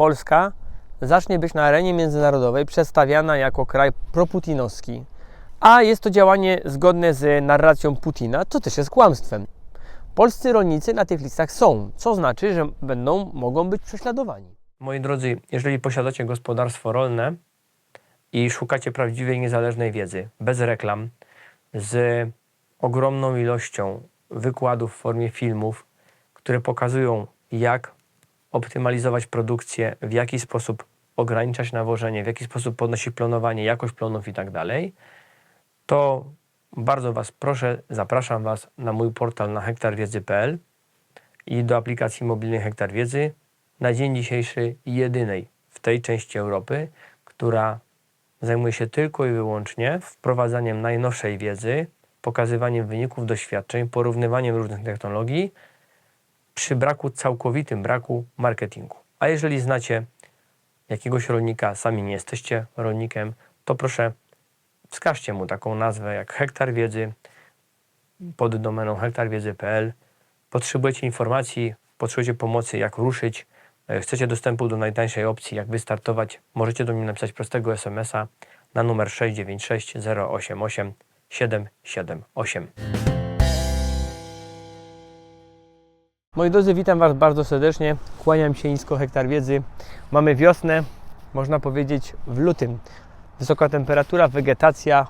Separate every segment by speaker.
Speaker 1: Polska zacznie być na arenie międzynarodowej przedstawiana jako kraj proputinowski. A jest to działanie zgodne z narracją Putina, co też jest kłamstwem. Polscy rolnicy na tych listach są, co znaczy, że będą, mogą być prześladowani. Moi drodzy, jeżeli posiadacie gospodarstwo rolne i szukacie prawdziwej, niezależnej wiedzy, bez reklam, z ogromną ilością wykładów w formie filmów, które pokazują, jak optymalizować produkcję, w jaki sposób ograniczać nawożenie, w jaki sposób podnosić planowanie, jakość plonów i tak dalej, to bardzo Was proszę, zapraszam Was na mój portal na hektarwiedzy.pl i do aplikacji mobilnej Hektar Wiedzy na dzień dzisiejszy jedynej w tej części Europy, która zajmuje się tylko i wyłącznie wprowadzaniem najnowszej wiedzy, pokazywaniem wyników doświadczeń, porównywaniem różnych technologii przy braku, całkowitym braku marketingu. A jeżeli znacie jakiegoś rolnika, sami nie jesteście rolnikiem, to proszę wskażcie mu taką nazwę jak Hektar Wiedzy pod domeną hektarwiedzy.pl. Potrzebujecie informacji, potrzebujecie pomocy, jak ruszyć, e, chcecie dostępu do najtańszej opcji, jak wystartować, możecie do mnie napisać prostego SMS-a na numer 696 088 778. Moi drodzy, witam Was bardzo serdecznie. Kłaniam się nisko hektar wiedzy. Mamy wiosnę, można powiedzieć w lutym. Wysoka temperatura, wegetacja,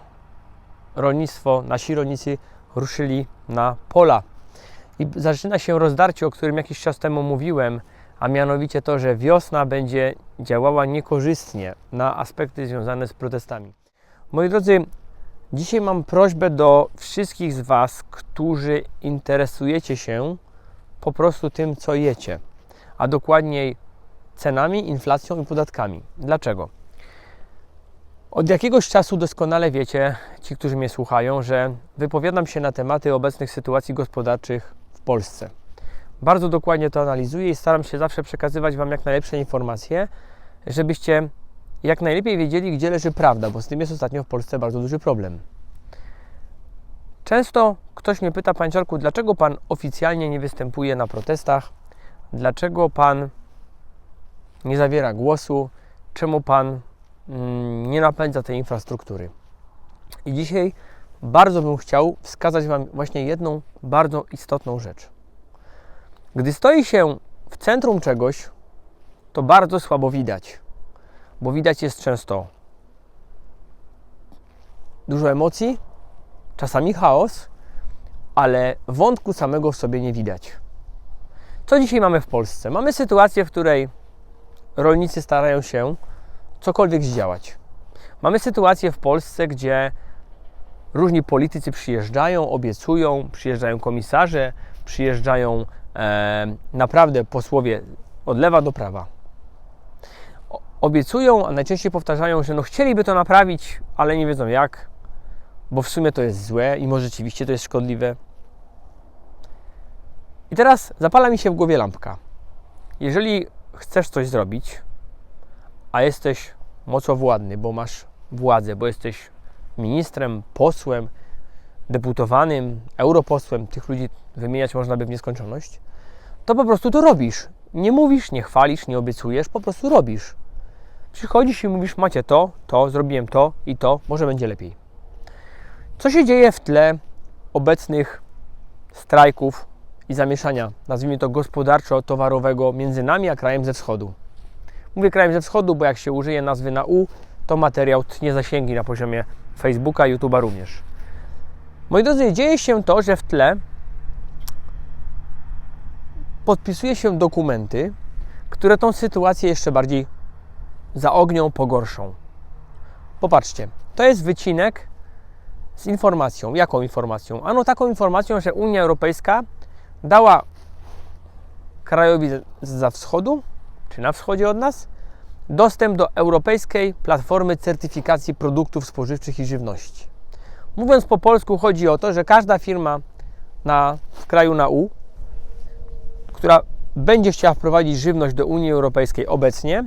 Speaker 1: rolnictwo, nasi rolnicy ruszyli na pola. I zaczyna się rozdarcie, o którym jakiś czas temu mówiłem, a mianowicie to, że wiosna będzie działała niekorzystnie na aspekty związane z protestami. Moi drodzy, dzisiaj mam prośbę do wszystkich z Was, którzy interesujecie się po prostu tym, co jecie, a dokładniej cenami, inflacją i podatkami. Dlaczego? Od jakiegoś czasu doskonale wiecie, ci, którzy mnie słuchają, że wypowiadam się na tematy obecnych sytuacji gospodarczych w Polsce. Bardzo dokładnie to analizuję i staram się zawsze przekazywać Wam jak najlepsze informacje, żebyście jak najlepiej wiedzieli, gdzie leży prawda, bo z tym jest ostatnio w Polsce bardzo duży problem. Często ktoś mnie pyta, Panie Czarku, dlaczego Pan oficjalnie nie występuje na protestach? Dlaczego Pan nie zawiera głosu? Czemu Pan mm, nie napędza tej infrastruktury? I dzisiaj bardzo bym chciał wskazać Wam właśnie jedną bardzo istotną rzecz. Gdy stoi się w centrum czegoś, to bardzo słabo widać, bo widać jest często dużo emocji, czasami chaos, ale wątku samego w sobie nie widać. Co dzisiaj mamy w Polsce? Mamy sytuację, w której rolnicy starają się cokolwiek zdziałać. Mamy sytuację w Polsce, gdzie różni politycy przyjeżdżają, obiecują, przyjeżdżają komisarze, przyjeżdżają e, naprawdę posłowie od lewa do prawa. Obiecują, a najczęściej powtarzają, że no chcieliby to naprawić, ale nie wiedzą jak, bo w sumie to jest złe i może rzeczywiście to jest szkodliwe. I teraz zapala mi się w głowie lampka. Jeżeli chcesz coś zrobić, a jesteś mocowładny, bo masz władzę, bo jesteś ministrem, posłem, deputowanym, europosłem, tych ludzi wymieniać można by w nieskończoność, to po prostu to robisz. Nie mówisz, nie chwalisz, nie obiecujesz, po prostu robisz. Przychodzisz i mówisz, macie to, to, zrobiłem to i to, może będzie lepiej. Co się dzieje w tle obecnych strajków i zamieszania, nazwijmy to gospodarczo-towarowego, między nami a krajem ze wschodu? Mówię krajem ze wschodu, bo jak się użyje nazwy na U, to materiał tnie zasięgi na poziomie Facebooka, YouTube'a również. Moi drodzy, dzieje się to, że w tle podpisuje się dokumenty, które tą sytuację jeszcze bardziej zaognią, pogorszą. Popatrzcie, to jest wycinek z informacją. Jaką informacją? Ano taką informacją, że Unia Europejska dała krajowi za wschodu, czy na wschodzie od nas, dostęp do Europejskiej Platformy Certyfikacji Produktów Spożywczych i Żywności. Mówiąc po polsku, chodzi o to, że każda firma na, w kraju na U, która będzie chciała wprowadzić żywność do Unii Europejskiej obecnie,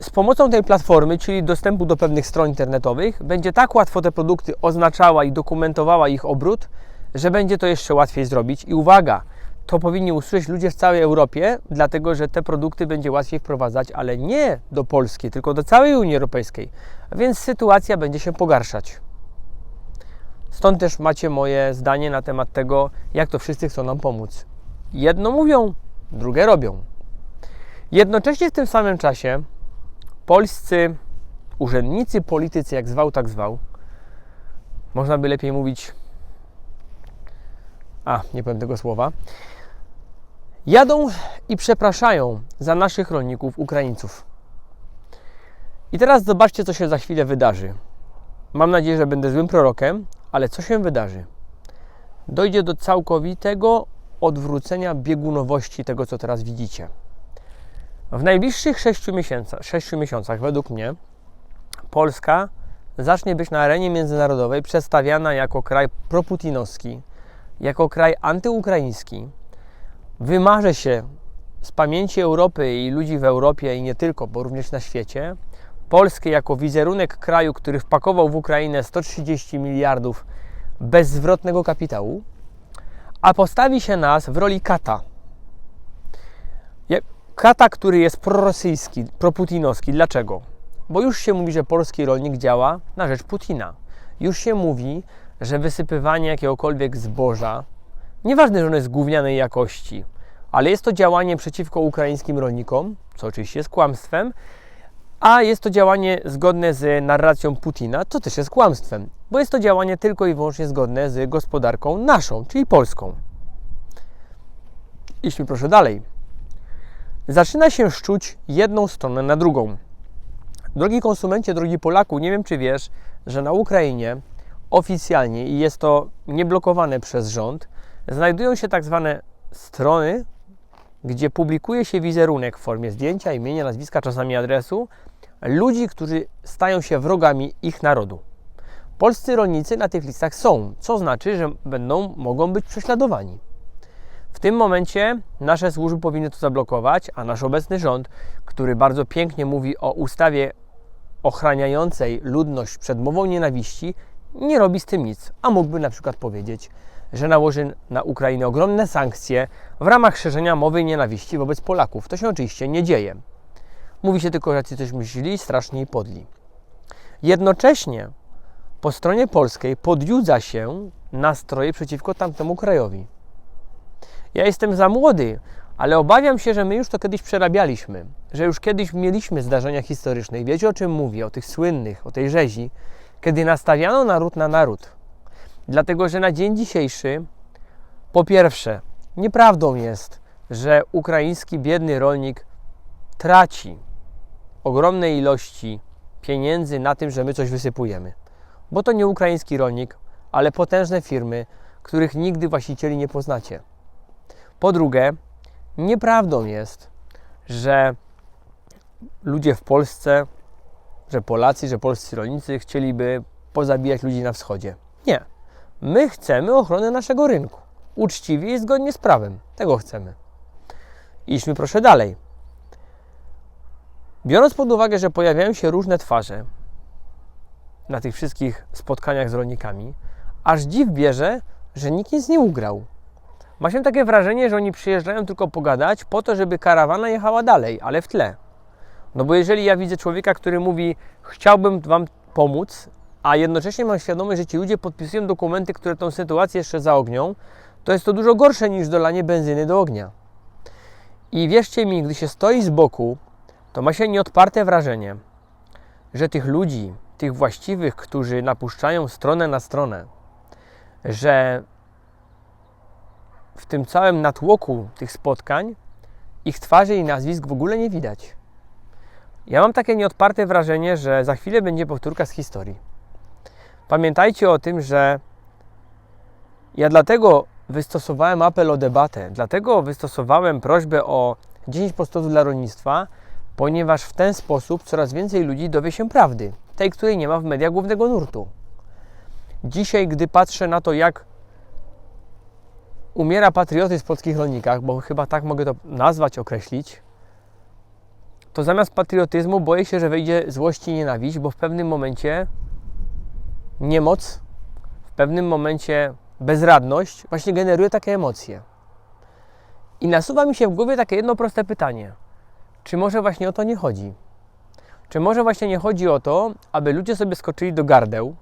Speaker 1: z pomocą tej platformy, czyli dostępu do pewnych stron internetowych, będzie tak łatwo te produkty oznaczała i dokumentowała ich obrót, że będzie to jeszcze łatwiej zrobić. I uwaga, to powinni usłyszeć ludzie w całej Europie, dlatego że te produkty będzie łatwiej wprowadzać, ale nie do Polski, tylko do całej Unii Europejskiej. A więc sytuacja będzie się pogarszać. Stąd też macie moje zdanie na temat tego, jak to wszyscy chcą nam pomóc. Jedno mówią, drugie robią. Jednocześnie w tym samym czasie polscy urzędnicy, politycy, jak zwał, tak zwał, można by lepiej mówić, a nie powiem tego słowa, jadą i przepraszają za naszych rolników, Ukraińców. I teraz zobaczcie, co się za chwilę wydarzy. Mam nadzieję, że będę złym prorokiem, ale co się wydarzy? Dojdzie do całkowitego odwrócenia biegunowości tego, co teraz widzicie. W najbliższych 6 miesiącach, 6 miesiącach, według mnie, Polska zacznie być na arenie międzynarodowej przedstawiana jako kraj proputinowski, jako kraj antyukraiński. Wymarzy się z pamięci Europy i ludzi w Europie i nie tylko, bo również na świecie, Polskę jako wizerunek kraju, który wpakował w Ukrainę 130 miliardów bezzwrotnego kapitału, a postawi się nas w roli kata. Kata, który jest prorosyjski, proputinowski. Dlaczego? Bo już się mówi, że polski rolnik działa na rzecz Putina. Już się mówi, że wysypywanie jakiegokolwiek zboża, nieważne, że ono jest gównianej jakości, ale jest to działanie przeciwko ukraińskim rolnikom, co oczywiście jest kłamstwem, a jest to działanie zgodne z narracją Putina, co też jest kłamstwem, bo jest to działanie tylko i wyłącznie zgodne z gospodarką naszą, czyli polską. Idźmy proszę dalej. Zaczyna się szczuć jedną stronę na drugą. Drogi konsumencie, drogi Polaku, nie wiem czy wiesz, że na Ukrainie oficjalnie i jest to nieblokowane przez rząd, znajdują się tak zwane strony, gdzie publikuje się wizerunek w formie zdjęcia, imienia, nazwiska, czasami adresu ludzi, którzy stają się wrogami ich narodu. Polscy rolnicy na tych listach są, co znaczy, że będą, mogą być prześladowani. W tym momencie nasze służby powinny to zablokować, a nasz obecny rząd, który bardzo pięknie mówi o ustawie ochraniającej ludność przed mową nienawiści, nie robi z tym nic, a mógłby na przykład powiedzieć, że nałoży na Ukrainę ogromne sankcje w ramach szerzenia mowy nienawiści wobec Polaków. To się oczywiście nie dzieje. Mówi się tylko, że coś źli, straszni i podli. Jednocześnie po stronie polskiej podjudza się nastroje przeciwko tamtemu krajowi. Ja jestem za młody, ale obawiam się, że my już to kiedyś przerabialiśmy, że już kiedyś mieliśmy zdarzenia historyczne. I wiecie o czym mówię? O tych słynnych, o tej rzezi, kiedy nastawiano naród na naród. Dlatego, że na dzień dzisiejszy, po pierwsze, nieprawdą jest, że ukraiński biedny rolnik traci ogromne ilości pieniędzy na tym, że my coś wysypujemy. Bo to nie ukraiński rolnik, ale potężne firmy, których nigdy właścicieli nie poznacie. Po drugie, nieprawdą jest, że ludzie w Polsce, że Polacy, że polscy rolnicy chcieliby pozabijać ludzi na wschodzie. Nie. My chcemy ochrony naszego rynku. Uczciwie i zgodnie z prawem. Tego chcemy. Idźmy proszę dalej. Biorąc pod uwagę, że pojawiają się różne twarze na tych wszystkich spotkaniach z rolnikami, aż dziw bierze, że nikt nic nie ugrał. Ma się takie wrażenie, że oni przyjeżdżają tylko pogadać po to, żeby karawana jechała dalej, ale w tle. No bo jeżeli ja widzę człowieka, który mówi, chciałbym Wam pomóc, a jednocześnie mam świadomość, że ci ludzie podpisują dokumenty, które tą sytuację jeszcze zaognią, to jest to dużo gorsze niż dolanie benzyny do ognia. I wierzcie mi, gdy się stoi z boku, to ma się nieodparte wrażenie, że tych ludzi, tych właściwych, którzy napuszczają stronę na stronę, że w tym całym natłoku tych spotkań ich twarzy i nazwisk w ogóle nie widać. Ja mam takie nieodparte wrażenie, że za chwilę będzie powtórka z historii. Pamiętajcie o tym, że ja dlatego wystosowałem apel o debatę, dlatego wystosowałem prośbę o 10 postów dla rolnictwa, ponieważ w ten sposób coraz więcej ludzi dowie się prawdy, tej, której nie ma w mediach głównego nurtu. Dzisiaj, gdy patrzę na to, jak umiera patriotyzm w polskich rolnikach, bo chyba tak mogę to nazwać, określić, to zamiast patriotyzmu boję się, że wejdzie złość i nienawiść, bo w pewnym momencie niemoc, w pewnym momencie bezradność właśnie generuje takie emocje. I nasuwa mi się w głowie takie jedno proste pytanie. Czy może właśnie o to nie chodzi? Czy może właśnie nie chodzi o to, aby ludzie sobie skoczyli do gardeł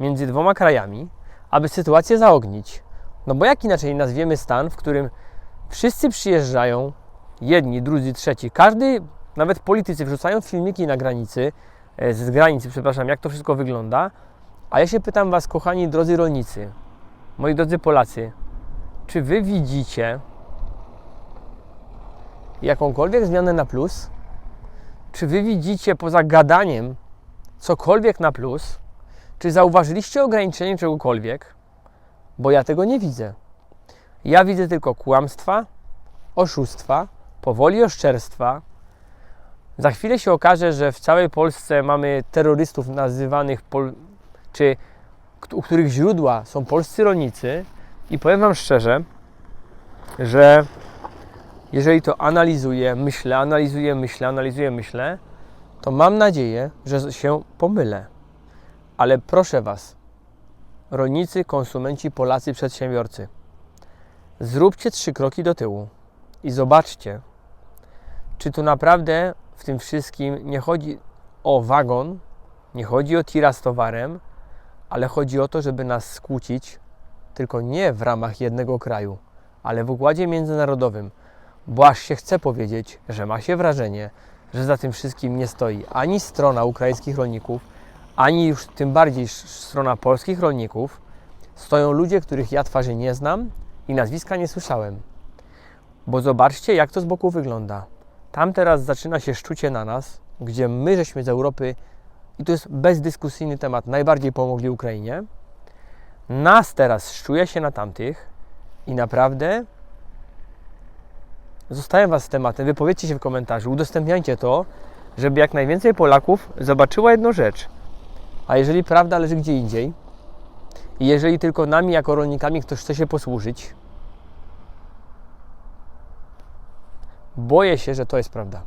Speaker 1: między dwoma krajami, aby sytuację zaognić? No bo jak inaczej nazwiemy stan, w którym wszyscy przyjeżdżają, jedni, drudzy, trzeci, każdy, nawet politycy wrzucają filmiki na granicy, e, z granicy, przepraszam, jak to wszystko wygląda, a ja się pytam Was, kochani drodzy rolnicy, moi drodzy Polacy, czy Wy widzicie jakąkolwiek zmianę na plus? Czy Wy widzicie poza gadaniem cokolwiek na plus? Czy zauważyliście ograniczenie czegokolwiek? Bo ja tego nie widzę. Ja widzę tylko kłamstwa, oszustwa, powoli oszczerstwa. Za chwilę się okaże, że w całej Polsce mamy terrorystów nazywanych, pol- czy u których źródła są polscy rolnicy. I powiem Wam szczerze, że jeżeli to analizuję, myślę, analizuję, myślę, analizuję, myślę, to mam nadzieję, że się pomylę. Ale proszę Was, rolnicy, konsumenci, Polacy, przedsiębiorcy, zróbcie trzy kroki do tyłu i zobaczcie, czy tu naprawdę w tym wszystkim nie chodzi o wagon, nie chodzi o tira z towarem, ale chodzi o to, żeby nas skłócić tylko nie w ramach jednego kraju, ale w układzie międzynarodowym, bo aż się chce powiedzieć, że ma się wrażenie, że za tym wszystkim nie stoi ani strona ukraińskich rolników, ani już tym bardziej strona polskich rolników. Stoją ludzie, których ja twarzy nie znam i nazwiska nie słyszałem. Bo zobaczcie, jak to z boku wygląda. Tam teraz zaczyna się szczucie na nas, gdzie my żeśmy z Europy, i to jest bezdyskusyjny temat, najbardziej pomogli Ukrainie. Nas teraz szczuje się na tamtych i naprawdę zostawiam Was z tematem. Wypowiedzcie się w komentarzu, udostępniajcie to, żeby jak najwięcej Polaków zobaczyło jedną rzecz. A jeżeli prawda leży gdzie indziej, i jeżeli tylko nami jako rolnikami ktoś chce się posłużyć, boję się, że to jest prawda.